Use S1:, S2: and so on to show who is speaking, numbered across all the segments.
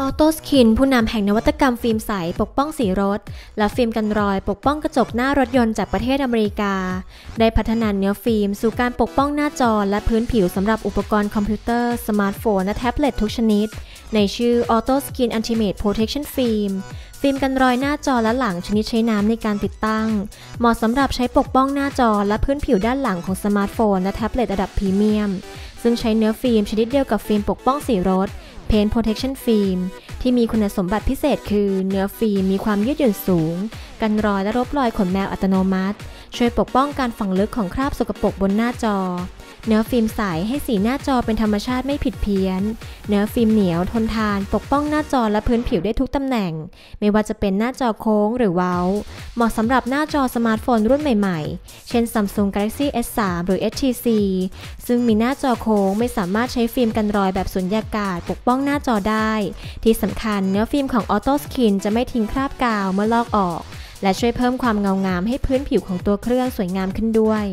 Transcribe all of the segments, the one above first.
S1: ออโตสคินผู้นำแห่งนวัตกรรมฟิล์มใส ปกป้องสีรถ และฟิล์มกันรอยปกป้องกระจกหน้ารถยนต์จากประเทศอเมริกา ได้พัฒนาเนื้อฟิล์ม สู่การปกป้องหน้าจอ และพื้นผิวสำหรับอุปกรณ์คอมพิวเตอร์ สมาร์ทโฟน และแท็บเล็ตทุกชนิด ในชื่อ Auto Skin Ultimate Protection Film ฟิล์มกันรอยหน้าจอและหลังชนิดใช้น้ำในการติดตั้ง เหมาะสำหรับใช้ปกป้องหน้าจอและพื้นผิวด้านหลังของสมาร์ทโฟน และแท็บเล็ตระดับพรีเมียม ซึ่งใช้เนื้อฟิล์มชนิดเดียวกับฟิล์มปกป้องสีรถ Paint Protection Film ที่มีคุณสมบัติพิเศษคือ เนื้อฟิล์มมีความยืดหยุ่นสูง กันรอยและลบรอยขนแมวอัตโนมัติ ช่วยปกป้องการฝังลึกของคราบสกปรกบนหน้าจอ เนื้อฟิล์มใสให้สีหน้าจอเป็นธรรมชาติไม่ผิดเพี้ยน เนื้อฟิล์มเหนียวทนทาน ปกป้องหน้าจอและพื้นผิวได้ทุกตำแหน่ง ไม่ว่าจะเป็นหน้าจอโค้งหรือเว้า เหมาะสำหรับหน้าจอสมาร์ทโฟนรุ่นใหม่ๆ เช่น Samsung Galaxy S3 หรือ HTC ซึ่งมีหน้าจอโค้งไม่สามารถใช้ฟิล์มกันรอยแบบสุญญากาศ ปกป้องหน้าจอได้ ที่สำคัญเนื้อฟิล์มของ Auto Skin จะไม่ทิ้งคราบกาวเมื่อลอกออก และช่วยเพิ่มความเงางามให้พื้นผิวของตัวเครื่องสวยงามขึ้นด้วย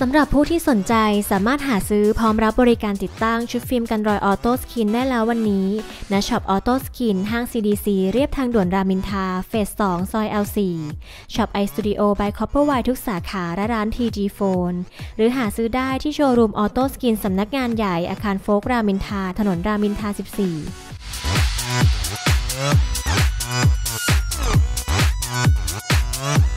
S1: สำหรับผู้ที่สนใจสามารถหาซื้อพร้อมรับบริการติดตั้งชุดฟิล์มกันรอยออโต้สกินได้แล้ววันนี้ณช็อปออโต้สกินห้าง CDC เรียบทางด่วนรามินทา เฟส 2 ซอย L4 ช็อปไอสตูดิโอบายคอปเปอร์ไวทุกสาขาและร้าน TG Phone หรือหาซื้อได้ที่โชว์รูมออโต้สกินสำนักงานใหญ่อาคารโฟกรามินทา ถนนรามินทา 14